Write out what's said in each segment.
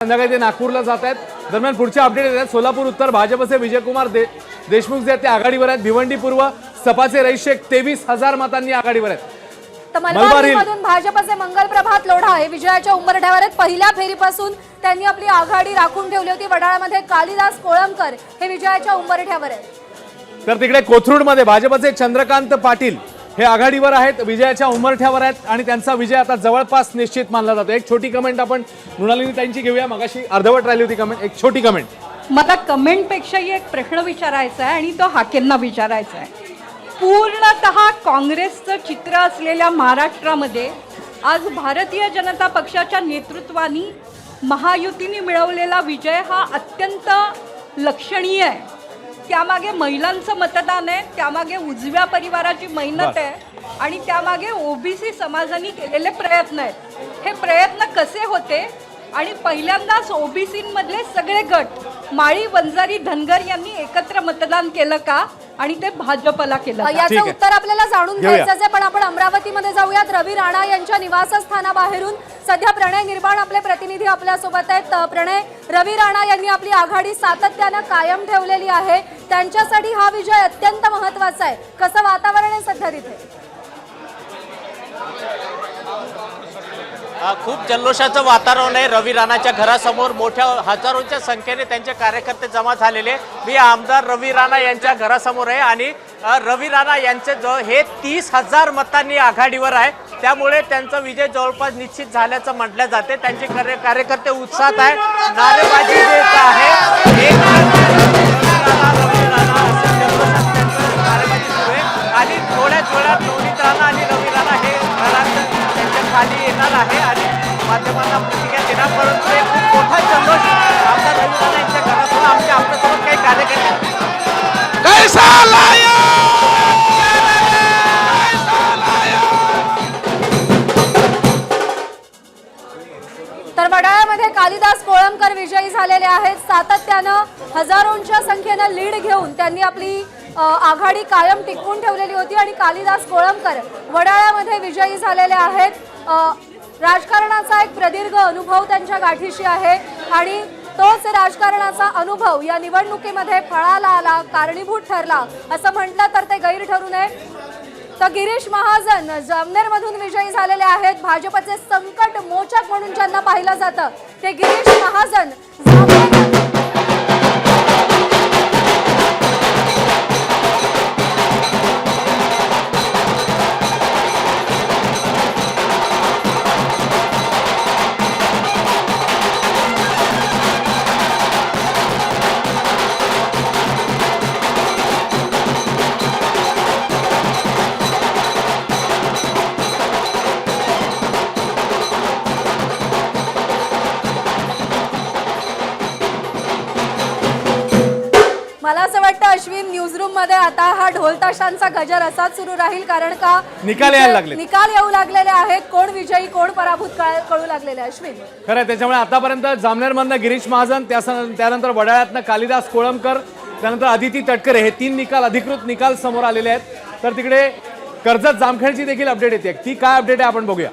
संध्याकाळी ते नागपूरला जात आहेत. दरम्यान पुढच्या अपडेट येत आहेत. सोलापूर उत्तर भाजपचे विजयकुमार दे देशमुख जे आहेत ते आघाडीवर आहेत. भिवंडी पूर्व सपाचे रईस शेख तेवीस हजार मतांनी आघाडीवर आहेत. मधून भाजपचे मंगल प्रभात लोढा हे विजयाच्या उंबरठ्यावर आहेत. पहिल्या फेरीपासून त्यांनी आपली आघाडी राखून ठेवली होती. वडाळ्यामध्ये कालिदास कोळंबकर हे विजयाच्या उंबरठ्यावर आहेत. तर तिकडे कोथरूडमध्ये भाजपचे चंद्रकांत पाटील हे आघाडीवर आहेत विजयाच्या उमरठ्यावर आहेत आणि त्यांचा विजय आता जवळपास निश्चित मानला जातो. एक छोटी कमेंट आपण मृणालिनी त्यांची घेऊया. मगाशी अर्धवट राहिली होती कमेंट एक छोटी कमेंट मला कमेंटपेक्षाही एक प्रश्न विचारायचा आहे आणि तो हाकेंना विचारायचा आहे. पूर्णत काँग्रेसचं चित्र असलेल्या महाराष्ट्रामध्ये आज भारतीय जनता पक्षाच्या नेतृत्वानी महायुतीने मिळवलेला विजय हा अत्यंत लक्षणीय आहे. त्यामागे महिलांचं मतदान आहे त्यामागे उजव्या परिवाराची मेहनत आहे आणि त्यामागे ओबीसी समाजाने केलेले प्रयत्न आहेत. हे प्रयत्न कसे होते? आणि पहिल्यांदाच ओबीसीमधले सगळे गट माळी वंजारी धनगर यांनी एकत्र मतदान केलं का? आणि ते भाजपला केलं? याचं. उत्तर आपल्याला जाणून घेऊया. घ्यायचंच आहे पण आपण अमरावतीमध्ये जाऊयात रवी राणा यांच्या निवासस्थानाबाहेरून सध्या प्रणय निर्माण आपले प्रतिनिधी आपल्यासोबत आहेत प्रणय रवी राणा यांनी आपली आघाडी सातत्यानं कायम ठेवलेली आहे त्यांच्यासाठी हा विजय अत्यंत महत्त्वाचा आहे कसं वातावरण आहे सध्या तिथे खूप जल्लोषाचं वातावरण आहे. रवी राणाच्या घरासमोर मोठ्या हजारोच्या संख्येने त्यांचे कार्यकर्ते जमा झालेले मी आमदार रवी राणा यांच्या घरासमोर आहे आणि रवी राणा यांचे जो हे तीस हजार मतांनी आघाडीवर आहे. त्यामुळे त्यांचा विजय जवळपास निश्चित झाल्याचं म्हटलं जाते. त्यांचे कार्य कार्यकर्ते उत्साहात आहे. नारेबाजी देत आहे. आणि थोड्याच वेळात रोहित राणा आणि खाली येणार आहे आणि माध्यमांना प्रतिक्रिया देणार परंतु एक खूप मोठा जल्लोष आमदार रवी राणा यांच्या घरासमोर आमच्या आपल्यासोबत काही कार्यकर्ते तर वडाळ्यामध्ये कालिदास कोळंबकर विजयी झालेले आहेत. सातत्यानं हजारोंच्या संख्येनं लीड घेऊन त्यांनी आपली आघाडी कायम टिकवून ठेवलेली होती आणि कालिदास कोळंबकर वडाळ्यामध्ये विजयी झालेले आहेत. राजकारणाचा एक प्रदीर्घ अनुभव त्यांच्या गाठीशी आहे आणि तोच राजकारणाचा अनुभव या निवडणुकीमध्ये फळाला आला कारणीभूत ठरला असं म्हटलं तर ते गैर ठरू नये. तर गिरीश महाजन जामनेरमधून विजयी झालेले आहेत. भाजपचे संकट मोचक म्हणून ज्यांना पाहिलं जातं ते गिरीश महाजन जामनेर हा ढोल ताशांचा गजर असाच सुरू राहील कारण का? निकाल यायला लागलेत. निकाल येऊ लागलेले आहेत. कोण विजयी कोण पराभूत कळ- कळू लागलेले. अश्विन. खरं त्याच्यामुळे आतापर्यंत जामनेरमधनं गिरीश महाजन त्यानंतर वडाळ्यातनं कालिदास कोळंबकर त्यानंतर अदिती तटकरे हे तीन निकाल अधिकृत निकाल समोर आलेले आहेत. तर तिकडे कर्जत जामखेडची देखील अपडेट येते. ती काय अपडेट आहे आपण बघूया.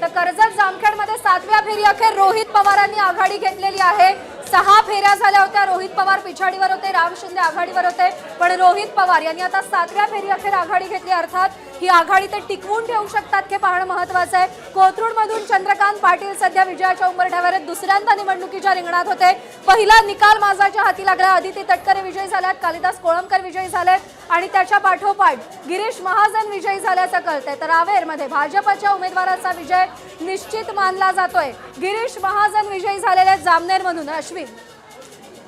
तर कर्जत जामखेडमध्ये सातव्या फेरी अखेर रोहित पवारांनी आघाडी घेतलेली आहे. सहा फेऱ्या झाल्या होत्या. रोहित पवार पिछाडीवर होते राम शिंदे आघाडीवर होते. पण रोहित पवार यांनी आता सातव्या फेरी अखेर आघाडी घेतली. अर्थात ही आघाडी ते टिकवून ठेवू शकतात हे पाहणं महत्वाचं आहे. कोथरूड मधून चंद्रकांत पाटील सध्या विजयाच्या उंबरठ्यावर आहेत. दुसऱ्यांदा निवडणुकीच्या रिंगणात होते. पहिला निकाल माझाच्या हाती लागला. आदिती तटकरे विजयी झाल्यात कालिदास कोळंबकर विजयी झालेत आणि त्याच्या पाठोपाठ गिरीश महाजन विजयी झाल्याचं कळतंय. तर रावेरमध्ये भाजपच्या उमेदवाराचा विजय निश्चित मानला जातोय. गिरीश महाजन विजयी झालेले आहेत जामनेरमधून अश्विन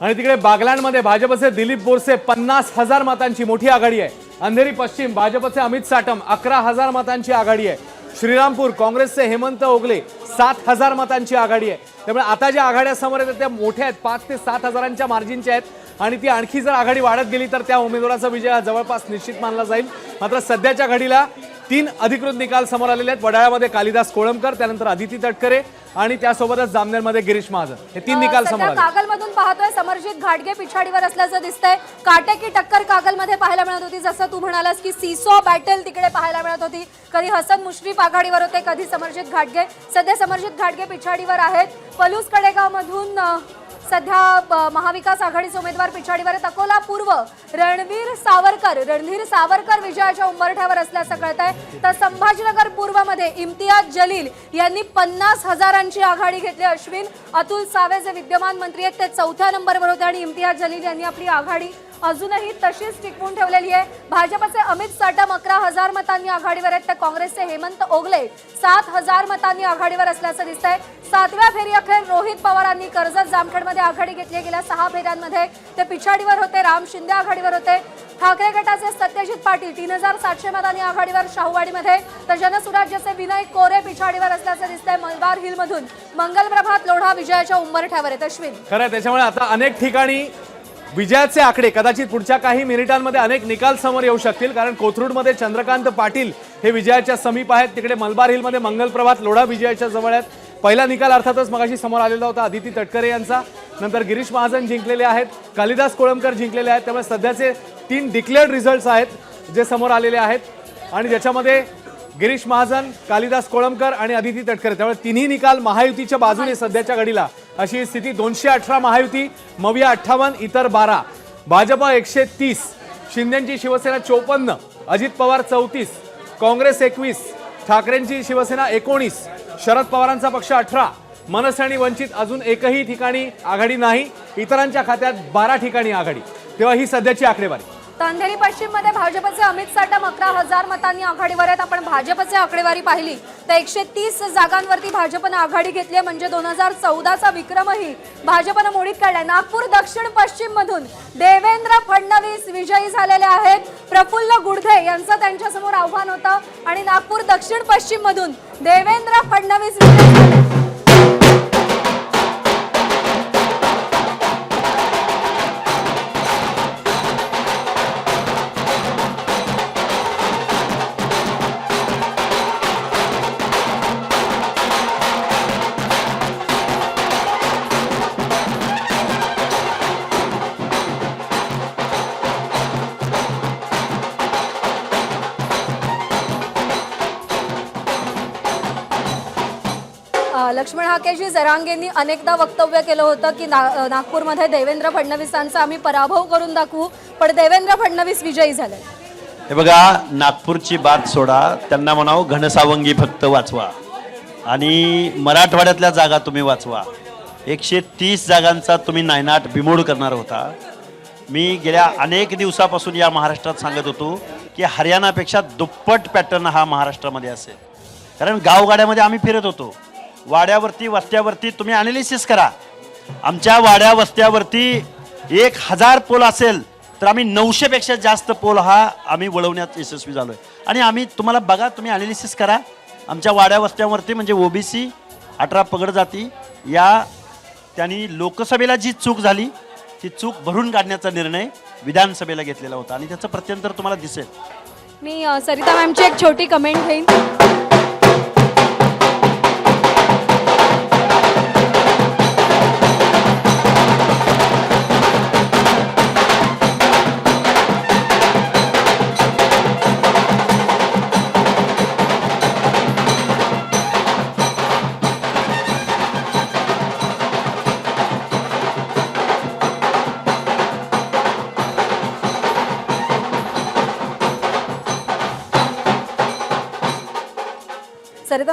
आणि तिकडे बागलांमध्ये भाजपचे दिलीप बोरसे पन्नास हजार मतांची मोठी आघाडी आहे. अंधेरी पश्चिम भाजपचे अमित साटम अकरा हजार मतांची आघाडी आहे. श्रीरामपूर काँग्रेसचे हेमंत ओगले सात हजार मतांची आघाडी आहे. त्यामुळे आता ज्या आघाड्या समोर येतात त्या मोठ्या आहेत. पाच ते सात हजारांच्या मार्जिनच्या आहेत. आणि ती आणखी जर आघाडी वाढत गेली तर त्या उमेदवाराचा विजय हा जवळपास निश्चित मानला जाईल. मात्र सध्याच्या घडीला तीन अधिकृत निकाल समोर आलेले आहेत. वडाळ्यामध्ये कालिदास कोळंबकर त्यानंतर अदिती तटकरे आणि त्यासोबतच जामनेरमध्ये गिरीश महाजन. हे तीन निकाल समोर सध्या आले. कागलमधून पाहतोय समरजित घाटगे पिछाडीवर असल्याचं दिसतंय. काटेकी टक्कर कागलमध्ये पाहायला मिळत होती. जसं तू म्हणालास की सीसो बॅटल तिकडे पाहायला मिळत होती. कधी हसन मुश्रीफ आघाडीवर होते कधी समरजित घाटगे. सध्या समरजित घाटगे पिछाडीवर आहेत. पलूस कडेगाव मधून सध्या महाविकास आघाडीचे उमेदवार पिछाडीवर आहेत. अकोला पूर्व रणवीर सावरकर रणधीर सावरकर विजयाच्या उंबरठ्यावर असल्याचं कळत आहे तर संभाजीनगर पूर्वमध्ये इम्तियाज जलील यांनी पन्नास हजारांची आघाडी घेतली. अश्विन अतुल सावे जे विद्यमान मंत्री आहेत ते चौथ्या नंबरवर होते आणि इम्तियाज जलील यांनी आपली आघाडी अजूनही तशीच टिकवून ठेवलेली आहे. भाजपचे अमित साटम अकरा हजार मतांनी आघाडीवर आहेत. तर काँग्रेसचे हेमंत ओगले सात हजार मतांनी आघाडीवर असल्याचं दिसतंय. सातव्या फेरी अखेर रोहित पवारांनी कर्जत जामखेडमध्ये आघाडी घेतली गेल्या सहा फेऱ्यांमध्ये ते पिछाडीवर होते. राम शिंदे आघाडीवर होते. ठाकरे गटाचे सत्यजित पाटील तीन हजार सातशे मतांनी आघाडीवर शाहूवाडीमध्ये. तर जनसुराज्याचे विनय कोरे पिछाडीवर असल्याचं दिसतंय मलबार हिलमधून. मंगल प्रभात लोढा विजयाच्या उंबरठ्यावर आहेत. अश्विन. खरं आहे, त्याच्यामुळे आता अनेक ठिकाणी विजयाचे आकडे कदाचित पुढच्या काही मिनिटांमध्ये अनेक निकाल समोर येऊ शकतील कारण कोथरूडमध्ये चंद्रकांत पाटील हे विजयाच्या समीप आहेत. तिकडे मलबार हिलमध्ये मंगलप्रभात लोढा विजयाच्या जवळ आहेत. पहिला निकाल अर्थातच मगाशी समोर आलेला होता आदिती तटकरे यांचा. नंतर गिरीश महाजन जिंकलेले आहेत कालिदास कोळंबकर जिंकलेले आहेत. त्यामुळे सध्याचे तीन डिक्लेअर्ड रिझल्ट्स आहेत जे समोर आलेले आहेत. आणि ज्याच्यामध्ये गिरीश महाजन कालिदास कोळंबकर आणि अदिती तटकरे. त्यामुळे तिन्ही निकाल महायुतीच्या बाजूने सध्याच्या घडीला. अशी स्थिती दोनशे अठरा महायुती मविया अठ्ठावन्न इतर बारा. भाजपा एकशे तीस शिंदेची शिवसेना चोपन्न अजित पवार चौतीस काँग्रेस एकवीस ठाकरेंची शिवसेना एकोणीस शरद पवारांचा पक्ष अठरा. मनसे आणि वंचित अजून एकही ठिकाणी आघाडी नाही इतरांच्या खात्यात बारा ठिकाणी आघाडी. तेव्हा ही सध्याची आकडेवारी. अंधेरी पश्चिममध्ये भाजपचे अमित साटम अकरा हजार मतांनी आघाडीवर आहेत आपण भाजपचे आकडेवारी पाहिली. तर एकशे तीस जागांवरती भाजपनं आघाडी घेतली आहे म्हणजे दोन हजार चौदाचा विक्रमही भाजपनं मोडीत काढलाय. नागपूर दक्षिण पश्चिम मधून देवेंद्र फडणवीस विजयी झालेले आहेत. प्रफुल्ल गुडघे यांचं त्यांच्यासमोर आव्हान होतं. आणि नागपूर दक्षिण पश्चिम मधून देवेंद्र फडणवीस विजयी झाले. राकेशजी जरांगेंनी अनेकदा वक्तव्य केलं होतं की ना नागपूरमध्ये देवेंद्र फडणवीसांचा आम्ही पराभव करून दाखवू पण देवेंद्र फडणवीस विजयी झाले. हे बघा नागपूरची बात सोडा त्यांना म्हणावं घनसावंगी फक्त वाचवा. आणि मराठवाड्यातल्या जागा तुम्ही वाचवा. एकशे तीस जागांचा तुम्ही नायनाट बिमोड करणार होता. मी गेल्या अनेक दिवसापासून या महाराष्ट्रात सांगत होतो की हरियाणापेक्षा दुप्पट पॅटर्न हा महाराष्ट्रामध्ये असेल. कारण गावगाड्यामध्ये आम्ही फिरत होतो. वाड्यावरती वस्त्यावरती तुम्ही अनालिसिस करा. आमच्या वाड्या वस्त्यावरती एक हजार पोल असेल तर आम्ही नऊशेपेक्षा जास्त पोल हा आम्ही वळवण्यात यशस्वी झालो आहे आणि आम्ही तुम्हाला बघा तुम्ही अनालिसिस करा. आमच्या वाड्या वस्त्यावरती म्हणजे ओबीसी अठरा पगड जाती. या त्यांनी लोकसभेला जी चूक झाली ती चूक भरून काढण्याचा निर्णय विधानसभेला घेतलेला होता. आणि त्याचं प्रत्यंतर तुम्हाला दिसेल. मी सरिता मॅमची एक छोटी कमेंट घेईन.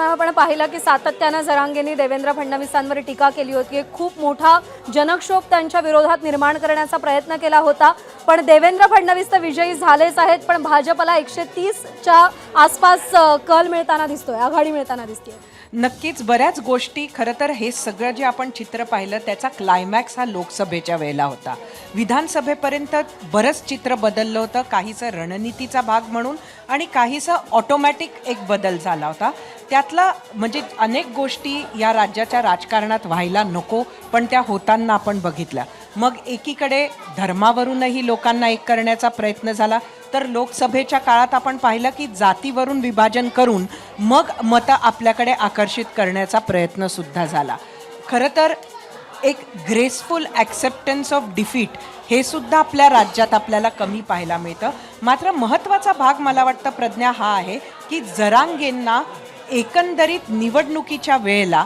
असताना आपण पाहिलं की सातत्यानं जरांगेंनी देवेंद्र फडणवीसांवर टीका केली होती. खूप मोठा जनक्षोभ त्यांच्या विरोधात निर्माण करण्याचा प्रयत्न केला होता. पण देवेंद्र फडणवीस तर विजयी झालेच आहेत पण भाजपला एकशे तीसच्या आसपास कल मिळताना दिसतोय आघाडी मिळताना दिसते नक्कीच बऱ्याच गोष्टी खरं तर हे सगळं जे आपण चित्र पाहिलं त्याचा क्लायमॅक्स हा लोकसभेच्या वेळेला होता. विधानसभेपर्यंत बरंच चित्र बदललं होतं काहीचं रणनीतीचा भाग म्हणून आणि काहीचं ऑटोमॅटिक एक बदल झाला होता. त्यातला म्हणजे अनेक गोष्टी या राज्याच्या राजकारणात व्हायला नको पण त्या होताना आपण बघितल्या. मग एकीकडे धर्मावरूनही लोकांना एक करण्याचा प्रयत्न झाला तर लोकसभेच्या काळात आपण पाहिलं की जातीवरून विभाजन करून मग मतं आपल्याकडे आकर्षित करण्याचा प्रयत्नसुद्धा झाला. खरं तर एक ग्रेसफुल ॲक्सेप्टन्स ऑफ डिफीट हे सुद्धा आपल्या राज्यात आपल्याला कमी पाहायला मिळतं. मात्र महत्त्वाचा भाग मला वाटतं प्रज्ञा हा आहे की जरांगेंना एकंदरीत निवडणुकीच्या वेळेला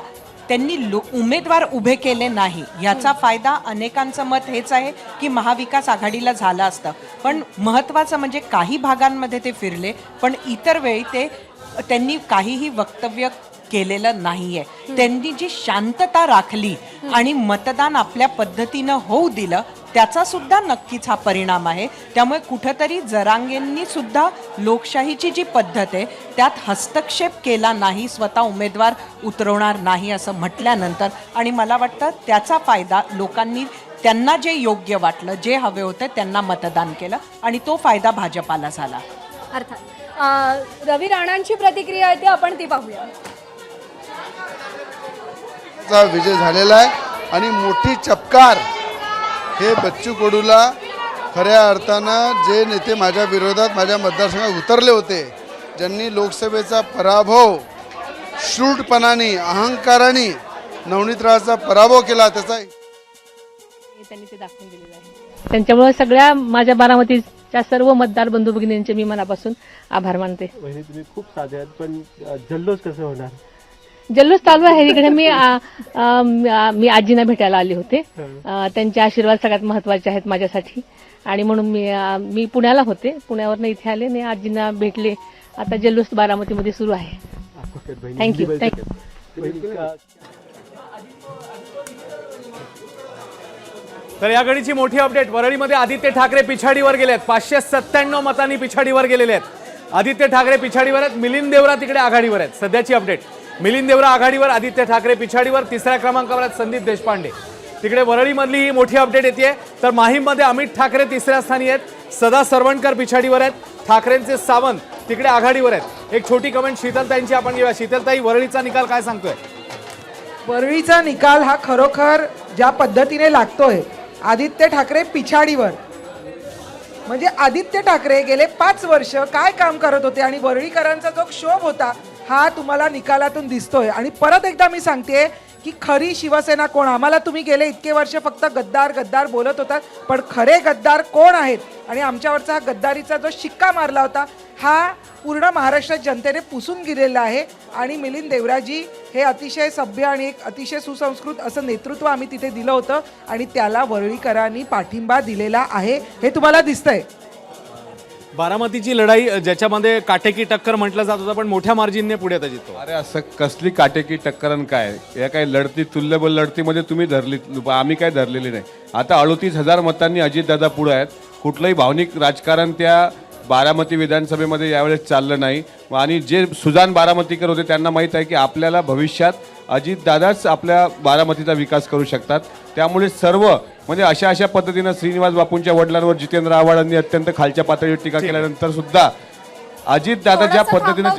त्यांनी लो उमेदवार उभे केले नाही. याचा फायदा अनेकांचं मत हेच आहे की महाविकास आघाडीला झालं असतं. पण महत्त्वाचं म्हणजे काही भागांमध्ये ते फिरले पण इतर वेळी ते त्यांनी काहीही वक्तव्य केलेलं नाहीये. त्यांनी जी शांतता राखली आणि मतदान आपल्या पद्धतीनं होऊ दिलं त्याचा सुद्धा नक्कीच हा परिणाम आहे. त्यामुळे कुठंतरी जरांगेंनी सुद्धा लोकशाहीची जी पद्धत आहे त्यात हस्तक्षेप केला नाही स्वतः उमेदवार उतरवणार नाही असं म्हटल्यानंतर आणि मला वाटतं त्याचा फायदा लोकांनी त्यांना जे योग्य वाटलं जे हवे होते त्यांना मतदान केलं आणि तो फायदा भाजपाला झाला. अर्थात रवी राणांची प्रतिक्रिया आहे ती आपण ती पाहूया. विजय झालेला आहे आणि मोठी चपकार हे बच्चू कडूला खऱ्या अर्थानं जे नेते माझ्या विरोधात माझ्या मतदारसंघात उतरले होते ज्यांनी लोकसभेचा पराभव शूटपणाने अहंकाराने नवनीतरावाचा पराभव केला त्याचा त्यांनी ते दाखवून दिलेलं आहे. त्यांच्यामुळे सगळ्या माझ्या बारामतीच्या सर्व मतदार बंधू भगिनींचे मी मनापासून आभार मानते. तुम्ही खूप साधे आहात पण जल्लोष कसं होणार? जल्लोष चालू आहे. इकडे मी आ, आ, मी- आजींना भेटायला आले होते. त्यांचे आशीर्वाद सगळ्यात महत्त्वाचे आहेत माझ्यासाठी. आणि म्हणून मी आ, मी पुण्याला होते. पुण्यावरनं इथे आले आणि आजींना भेटले. आता जल्लोष बारामतीमध्ये सुरू आहे. का- तर या घडीची मोठी अपडेट वरळीमध्ये आदित्य ठाकरे पिछाडीवर गेले आहेत पाचशे सत्त्याण्णव मतांनी पिछाडीवर गेलेले आहेत. आदित्य ठाकरे पिछाडीवर आहेत. मिलिंद देवरा तिकडे आघाडीवर आहेत. सध्याची अपडेट मिलिंद देवरा आघाडीवर आदित्य ठाकरे पिछाडीवर तिसऱ्या क्रमांकावर आहेत संदीप देशपांडे. तिकडे वरळीमधली ही मोठी अपडेट येते तर माहीममध्ये अमित ठाकरे तिसऱ्या स्थानी आहेत. सदा सरवणकर पिछाडीवर आहेत. ठाकरेंचे सावंत तिकडे आघाडीवर आहेत. एक छोटी कमेंट शीतलताईंची आपण घेऊया. शीतलताई वरळीचा निकाल काय सांगतोय? वरळीचा निकाल हा खरोखर ज्या पद्धतीने लागतोय आदित्य ठाकरे पिछाडीवर. म्हणजे आदित्य ठाकरे गेले पाच वर्ष काय काम करत होते आणि वरळीकरांचा जो क्षोभ होता हा तुम्हाला निकालातून दिसतोय. आणि परत एकदा मी सांगते की खरी शिवसेना कोण? आम्हाला तुम्ही गेले इतके वर्ष फक्त गद्दार गद्दार बोलत होतात पण खरे गद्दार कोण आहेत? आणि आमच्यावरचा हा गद्दारीचा जो शिक्का मारला होता हा पूर्ण महाराष्ट्र जनतेने पुसून गेलेला आहे. आणि मिलिंद देवराजी हे अतिशय सभ्य आणि एक अतिशय सुसंस्कृत असं नेतृत्व आम्ही तिथे दिलं होतं. आणि त्याला वरळीकरांनी पाठिंबा दिलेला आहे. हे तुम्हाला दिसतंय. बारामतीची लढाई ज्याच्यामध्ये काटेकी टक्कर म्हटलं जात होतं पण मोठ्या मार्जिनने पुढे आता जितो अरे असं कसली काटेकी टक्करन काय? या काही लढती तुल्यबल लढतीमध्ये तुम्ही धरली आम्ही काय धरलेली नाही. आता अडोतीस हजार मतांनी अजितदादा पुढे आहेत. कुठलंही भावनिक राजकारण त्या बारामती विधानसभेमध्ये यावेळेस चाललं नाही. आणि जे सुजान बारामतीकर होते त्यांना माहीत आहे की आपल्याला भविष्यात अजितदादाच आपल्या बारामतीचा विकास करू शकतात. त्यामुळे सर्व म्हणजे अशा अशा पद्धतीनं श्रीनिवास बापूंच्या वडिलांवर जितेंद्र आव्हाडांनी अत्यंत खालच्या पातळीवर टीका केल्यानंतर सुद्धा अजितदादा ज्या थोडंसं पद्धतीनं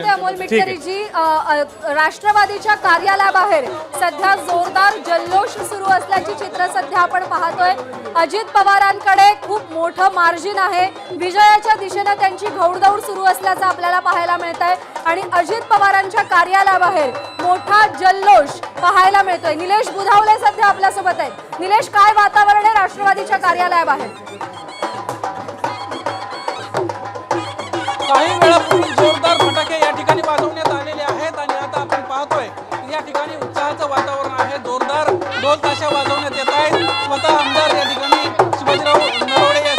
राष्ट्रवादीच्या कार्यालयाबाहेर सध्या जोरदार जल्लोष सुरू असल्याची चित्र सध्या आपण पाहतोय. अजित पवारांकडे खूप मोठं मार्जिन आहे. विजयाच्या दिशेनं त्यांची घौडदौड सुरू असल्याचं आपल्याला पाहायला मिळत आहे आणि अजित पवारांच्या कार्यालयाबाहेर मोठा जल्लोष पाहायला मिळतोय. निलेश बुधावले सध्या आपल्यासोबत आहेत. निलेश काय वातावरण आहे राष्ट्रवादीच्या कार्यालयाबाहेर? ढोल ताशा वाजवण्यात येत आहेत. स्वतः आमदार या ठिकाणी शिवाजीराव नरवडे या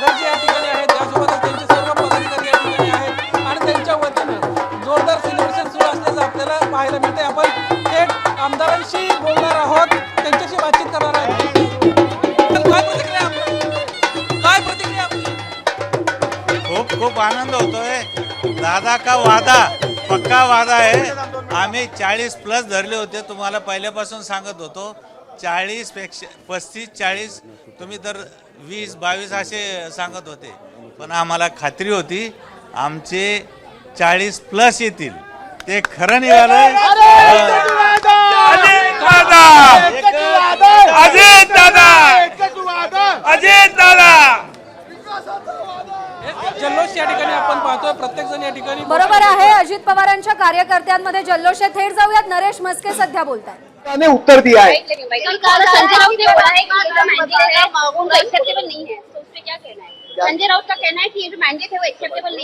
गरजे या ठिकाणी आहेत. त्यासोबतच त्यांचे सर्व पदाधिकारी या ठिकाणी आहेत. आणि त्यांच्या वतीनं जोरदार सेलिब्रेशन सुरू असल्याचं आपल्याला पाहायला मिळते आपण थेट आमदारांशी बोलणार आहोत. त्यांच्याशी बातचीत करणार आहोत. खूप खूप आनंद होतोय. दादा का वादा? पक्का वादा आहे. आम्ही चाळीस प्लस धरले होते तुम्हाला पहिल्यापासून सांगत होतो. चाळीसपेक्षा पस्तीस चाळीस तुम्ही तर वीस बावीस असे सांगत होते. पण आम्हाला खात्री होती आमचे चाळीस प्लस येतील. ते खरं निघालं अजित दादा! अजित दादा! जल्लोष या ठिकाणी आपण पाहतोय. प्रत्येक जण या ठिकाणी बरोबर आहे अजित पवारांच्या कार्यकर्त्यांमध्ये जल्लोष आहे थेट जाऊयात. नरेश मस्के सध्या बोलतात. ने उत्तर दिया है।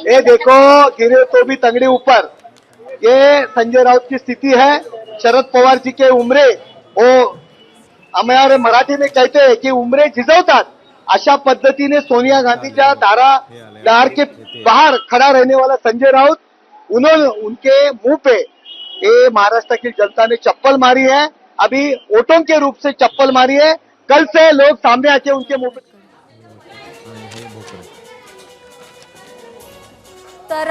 ये देखो गिरे तो भी तंगड़ी ऊपर। ये संजय राउत की स्थिति है। शरद पवार जी के उम्रे वो हमारे मराठी में कहते हैं कि उम्रे अशा पद्धतीने सोनिया गांधीच्या दारा दार के बाहर खड़ा रहने वाला संजय राउत उन्होंने उनके मुंह पे ये महाराष्ट्र की जनता ने चप्पल मारी है. अभी वोटों के रूप से चप्पल मारी है. कल से लोग सामने आके उनके मुंह पे तर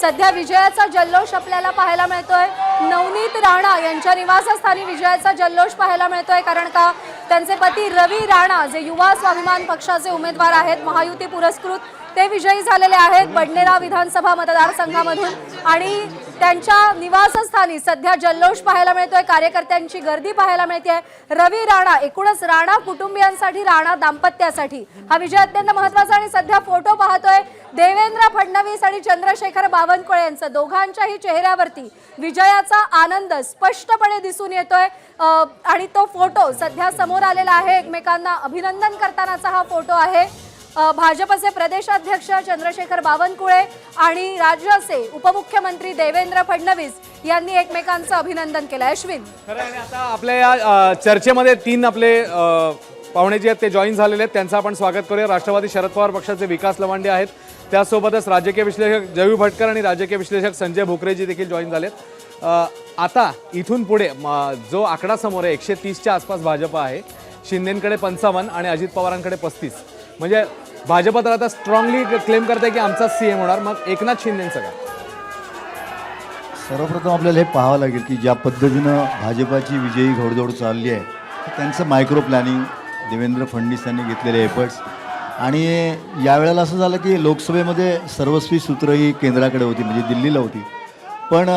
सध्या विजयाचा जल्लोष आपल्याला पाहायला मिळतोय. नवनीत राणा यांच्या निवासस्थानी विजयाचा जल्लोष पाहायला मिळतोय कारण का त्यांचे पती रवी राणा जे युवा स्वाभिमान पक्षाचे उमेदवार आहेत महायुती पुरस्कृत ते विजयी झालेले आहेत. बडनेरा विधानसभा मतदारसंघामधून. आणि त्यांच्या निवासस्थानी सध्या जल्लोष पाहायला मिळतोय. कार्यकर्त्यांची गर्दी पाहायला मिळते रवी राणा एकूणच राणा कुटुंबियांसाठी राणा दाम्पत्यासाठी. हा विजय अत्यंत महत्त्वाचा आणि सध्या फोटो पाहतोय देवेंद्र फडणवीस आणि चंद्रशेखर बावनकुळे यांचं. दोघांच्याही चेहऱ्यावरती विजयाचा आनंद स्पष्टपणे दिसून येतोय. आणि तो फोटो सध्या समोर आलेला आहे. एकमेकांना अभिनंदन करतानाचा हा फोटो आहे. भाजपचे प्रदेशाध्यक्ष चंद्रशेखर बावनकुळे आणि राज्याचे उपमुख्यमंत्री देवेंद्र फडणवीस यांनी एकमेकांचं अभिनंदन केलं. अश्विन. खरं आणि आता आपल्या या चर्चेमध्ये तीन आपले पाहुणे जे आहेत ते जॉईन झालेले आहेत. त्यांचं आपण स्वागत करूया. राष्ट्रवादी शरद पवार पक्षाचे विकास लवांडे आहेत. त्यासोबतच राजकीय विश्लेषक जयू भटकर आणि राजकीय विश्लेषक संजय भोकरेजी देखील जॉईन झालेत. आता इथून पुढे म, जो आकडा समोर आहे एकशे तीसच्या आसपास भाजप आहे शिंदेकडे पंचावन्न आणि अजित पवारांकडे पस्तीस. म्हणजे भाजपा तर आता स्ट्रॉंगली क्लेम करते की आमचा सीएम होणार. मग एकनाथ शिंदेचं काय? सर्वप्रथम आपल्याला हे पाहावं लागेल की ज्या पद्धतीनं भाजपाची विजयी घोडदौड चालली आहे त्यांचं मायक्रो प्लॅनिंग देवेंद्र फडणवीस यांनी घेतलेले एफर्ट्स आणि यावेळेला असं झालं की लोकसभेमध्ये सर्वस्वी सूत्र ही केंद्राकडे होती म्हणजे दिल्लीला होती. पण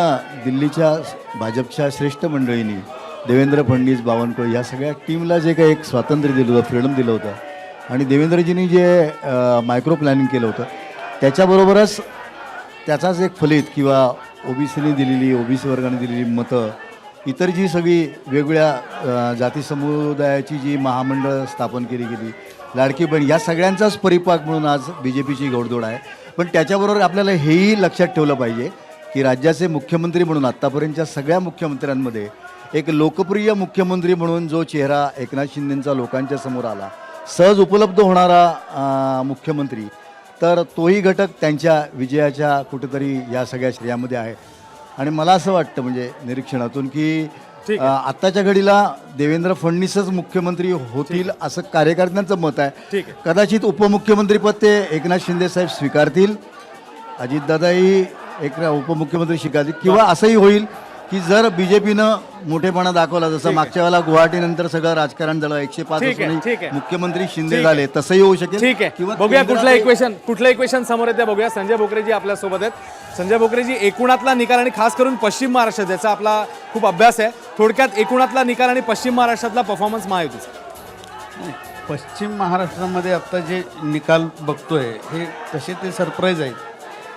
दिल्लीच्या भाजपच्या श्रेष्ठ मंडळींनी देवेंद्र फडणवीस बावनकुळे या सगळ्या टीमला जे काही एक स्वातंत्र्य दिलं होतं फ्रीडम दिलं होतं आणि देवेंद्रजींनी जे मायक्रो प्लॅनिंग केलं होतं त्याच्याबरोबरच त्याचाच एक फलित किंवा ओबीसीने दिलेली ओबीसी वर्गाने दिलेली मतं इतर जी सगळी वेगवेगळ्या जाती समुदायाची जी महामंडळ स्थापन केली गेली लाडकी बहीण या सगळ्यांचाच परिपाक म्हणून आज बी जे पीची घोडदोड आहे. पण त्याच्याबरोबर आपल्याला हेही लक्षात ठेवलं पाहिजे की राज्याचे मुख्यमंत्री म्हणून आत्तापर्यंतच्या सगळ्या मुख्यमंत्र्यांमध्ये एक लोकप्रिय मुख्यमंत्री म्हणून जो चेहरा एकनाथ शिंदेंचा लोकांच्या समोर आला सहज उपलब्ध होणारा मुख्यमंत्री. तर तोही घटक त्यांच्या विजयाच्या कुठेतरी या सगळ्या श्रेयामध्ये आहे. आणि मला असं वाटतं म्हणजे निरीक्षणातून की आत्ताच्या घडीला देवेंद्र फडणवीसच मुख्यमंत्री होतील असं कार्यकर्त्यांचं मत आहे. कदाचित उपमुख्यमंत्रीपद ते एकनाथ शिंदे साहेब स्वीकारतील. अजितदादाही एक उपमुख्यमंत्री स्वीकारतील किंवा असंही होईल की जर बीजेपीनं मोठेपणा दाखवला जसं मागच्या वेळेला गुवाहाटीनंतर सगळं राजकारण झालं एकशे पाच ठीक आहे, असूनही ठीक आहे. मुख्यमंत्री शिंदे. झाले तसंही होऊ शकेल? ठीक आहे. किंवा बघूया कुठलं इक्वेशन कुठलं इक्वेशन समोर येते बघूया. संजय भोकरेजी आपल्यासोबत आहेत. संजय भोकरेजी एकूणातला निकाल आणि खास करून पश्चिम महाराष्ट्र ज्याचा आपला खूप अभ्यास आहे. थोडक्यात एकूणातला निकाल आणि पश्चिम महाराष्ट्रातला परफॉर्मन्स महायुतीचा. पश्चिम महाराष्ट्रामध्ये आत्ता जे निकाल बघतोय हे तसे ते सरप्राईज आहेत.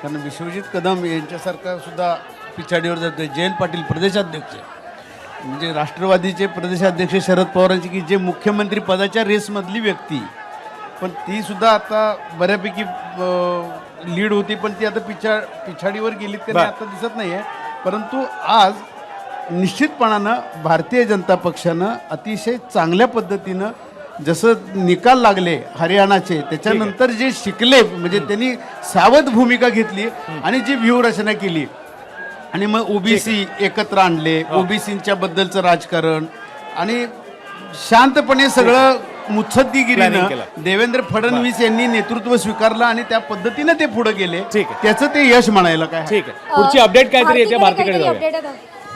कारण विश्वजित कदम यांच्यासारखा सुद्धा पिछाडीवर जातोय जयंत पाटील प्रदेशाध्यक्ष म्हणजे राष्ट्रवादीचे प्रदेशाध्यक्ष शरद पवारांची की जे मुख्यमंत्री पदाच्या रेसमधली व्यक्ती. पण ती सुद्धा आता बऱ्यापैकी लीड होती पण ती आता पिछा पिछाडीवर गेली बरं. आता दिसत नाही आहे परंतु आज निश्चितपणानं भारतीय जनता पक्षानं अतिशय चांगल्या पद्धतीनं जसं निकाल लागले हरियाणाचे त्याच्यानंतर जे शिकले म्हणजे त्यांनी सावध भूमिका घेतली आणि जी व्यूहरचना केली आणि मग ओबीसी एकत्र आणले. ओबीसींच्या बद्दलचं राजकारण. आणि शांतपणे सगळं मुत्सद्दीगिरीनं. देवेंद्र फडणवीस यांनी नेतृत्व स्वीकारलं आणि त्या पद्धतीनं ते पुढे गेले. त्याचं ते यश म्हणायला काय ठीक आहे. पुढची अपडेट काहीतरी येते भारतीकडे.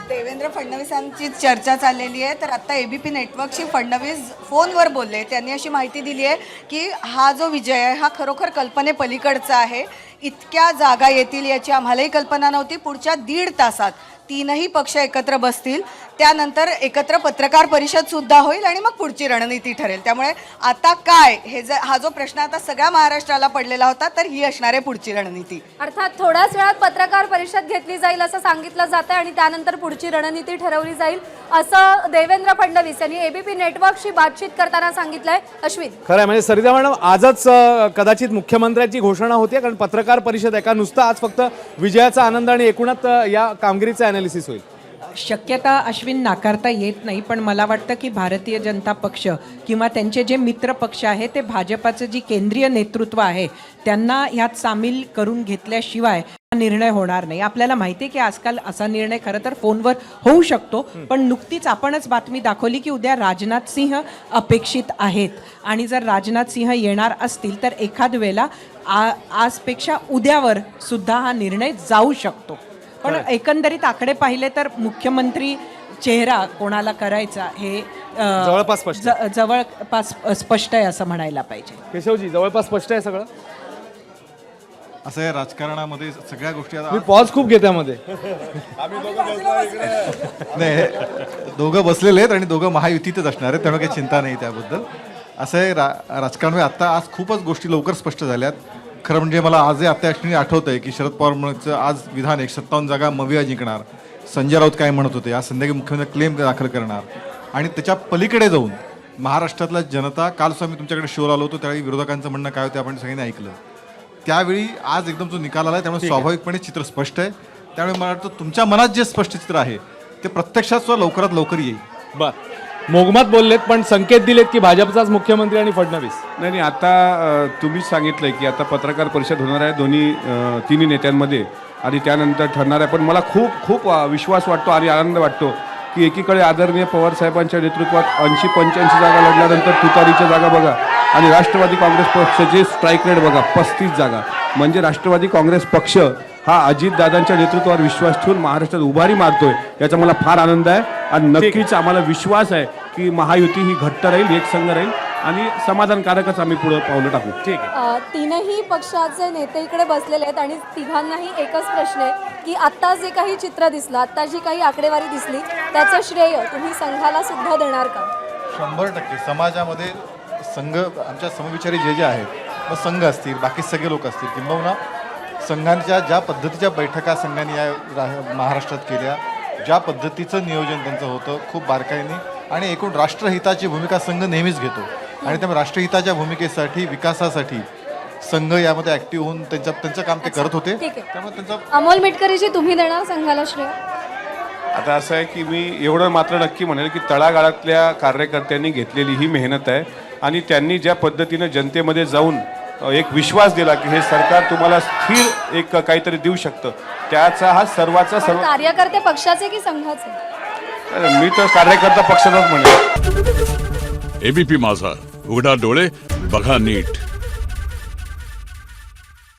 देवेंद्र फडणवीसांची चर्चा चाललेली आहे. तर आता एबीपी नेटवर्कशी फडणवीस फोनवर बोलले त्यांनी अशी माहिती दिली आहे की हा जो विजय आहे हा खरोखर कल्पने पलीकडचा आहे. इतक्या जागा येतील याची आम्हालाही कल्पना नव्हती. पुढच्या दीड तासात तीनही पक्ष एकत्र बसतील. त्यानंतर एकत्र पत्रकार परिषद सुद्धा होईल आणि मग पुढची रणनीती ठरेल. त्यामुळे आता काय? हे जर हा जो प्रश्न आता सगळ्या महाराष्ट्राला पडलेला होता तर ही असणार आहे पुढची रणनीती. अर्थात थोड्याच वेळात पत्रकार परिषद घेतली जाईल असं सांगितलं जातं आणि त्यानंतर पुढची रणनीती ठरवली जाईल असं देवेंद्र फडणवीस यांनी एबीपी नेटवर्कशी बातचीत करताना सांगितलंय. अश्विन. खरं आहे म्हणजे सरिता मॅडम आजच कदाचित मुख्यमंत्र्यांची घोषणा होती कारण पत्रकार परिषद आहे का नुसतं आज फक्त विजयाचा आनंद आणि एकूणच या कामगिरीचं अनालिसिस होईल. शक्यता अश्विन नाकारता येत नाही पण मला वाटतं की भारतीय जनता पक्ष किंवा त्यांचे जे मित्र पक्ष आहे ते भाजपाचं जी केंद्रीय नेतृत्व आहे त्यांना ह्यात सामील करून घेतल्याशिवाय हा निर्णय होणार नाही. आपल्याला माहिती आहे की आजकाल असा निर्णय खरं तर फोनवर होऊ शकतो पण नुकतीच आपणच बातमी दाखवली की उद्या राजनाथ सिंह अपेक्षित आहेत. आणि जर राजनाथ सिंह येणार असतील तर एखाद वेळेला आ आजपेक्षा उद्यावर सुद्धा हा निर्णय जाऊ शकतो. पण एकंदरीत आकडे पाहिले तर मुख्यमंत्री चेहरा कोणाला करायचा हे जवळपास स्पष्ट जवळपास स्पष्ट आहे असं म्हणायला पाहिजे. केशवजी जवळपास स्पष्ट आहे सगळं? असं आहे राजकारणामध्ये सगळ्या गोष्टी आता मी पॉज खूप घेते त्यामध्ये नाही दोघं बसलेले आहेत आणि दोघं महायुतीतच असणार आहेत त्यामुळे काही चिंता नाही त्याबद्दल. असं आहे रा राजकारणामध्ये आता आज खूपच गोष्टी लवकर स्पष्ट झाल्यात. खरं म्हणजे मला आजही आता ॲक्च्युली आठवतं आहे की शरद पवार म्हणचं आज विधान एक सत्तावन्न जागा मविया जिंकणार. संजय राऊत काय म्हणत होते आज संध्याकाळी मुख्यमंत्री क्लेम दाखल करणार. आणि त्याच्या पलीकडे जाऊन महाराष्ट्रातला जनता काल सुद्धा मी तुमच्याकडे शोला आलो होतो त्यावेळी विरोधकांचं म्हणणं काय होतं आपण सगळ्यांनी ऐकलं. त्यावेळी आज एकदम जो निकाल आला त्यामुळे स्वाभाविकपणे चित्र स्पष्ट आहे. त्यामुळे मला वाटतं तुमच्या मनात जे स्पष्ट चित्र आहे ते प्रत्यक्षात सुद्धा लवकरात लवकर येईल. बर. मोगमात बोललेत पण संकेत दिलेत की भाजपचाच मुख्यमंत्री आणि फडणवीस. नाही नाही आता तुम्हीच सांगितलंय की आता पत्रकार परिषद होणार आहे. दोन्ही तिन्ही नेत्यांमध्ये आणि त्यानंतर ठरणार आहे. पण मला खूप खूप विश्वास वाटतो आणि आनंद वाटतो की एकीकडे आदरणीय पवार साहेबांच्या नेतृत्वात ऐंशी पंच्याऐंशी जागा लढल्यानंतर तुतारीच्या जागा बघा आणि राष्ट्रवादी काँग्रेस पक्षाचे स्ट्राईक रेट बघा पस्तीस जागा. म्हणजे राष्ट्रवादी काँग्रेस पक्ष हा अजितदादांच्या नेतृत्वावर विश्वास ठेवून महाराष्ट्रात उभारी मारतोय याचा मला फार आनंद आहे. आणि नक्कीच आम्हाला विश्वास आहे की महायुती ही घट्ट राहील एकसंघ राहील आणि समाधानकारकच आम्ही पुढे पावलं टाकू. ठीक आहे. तीनही पक्षाचे नेते इकडे बसलेले आहेत आणि तिघांनाही एकच प्रश्न आहे की आत्ता जे काही चित्र दिसलं आत्ता जी काही आकडेवारी दिसली त्याचं श्रेय तुम्ही संघाला सुद्धा देणार का? शंभर टक्के. समाजामध्ये संघ आमच्या समविचारी जे जे आहेत मग संघ असतील बाकी सगळे लोक असतील किंबहुना संघांच्या ज्या पद्धतीच्या बैठका संघांनी या महाराष्ट्रात केल्या ज्या पद्धतीचं नियोजन त्यांचं होतं खूप बारकाईने आणि एकूण राष्ट्रहिताची भूमिका संघ नेहमीच घेतो. आणि त्यामुळे राष्ट्रहिताच्या भूमिकेसाठी विकासासाठी संघ यामध्ये ॲक्टिव्ह होऊन त्यांच्या त्यांचं काम ते करत होते. ठीक आहे. त्यामुळे त्यांचा अमोल मिटकरीजी तुम्ही देणार संघाला श्रेय? आता असं आहे की मी एवढं मात्र नक्की म्हणेल की तळागाळातल्या कार्यकर्त्यांनी घेतलेली ही मेहनत आहे आणि त्यांनी ज्या पद्धतीनं जनतेमध्ये जाऊन अ, एक विश्वास दिला की हे सरकार तुम्हाला स्थिर एक काहीतरी देऊ शकतं. त्याचा हा सर्वाचा सर्व कार्यकर्ते पक्षाचे की संघाचे? मी तर कार्यकर्ता पक्षाचाच म्हणेल एबीपी माझा. उघडा डोळे बघा नीट.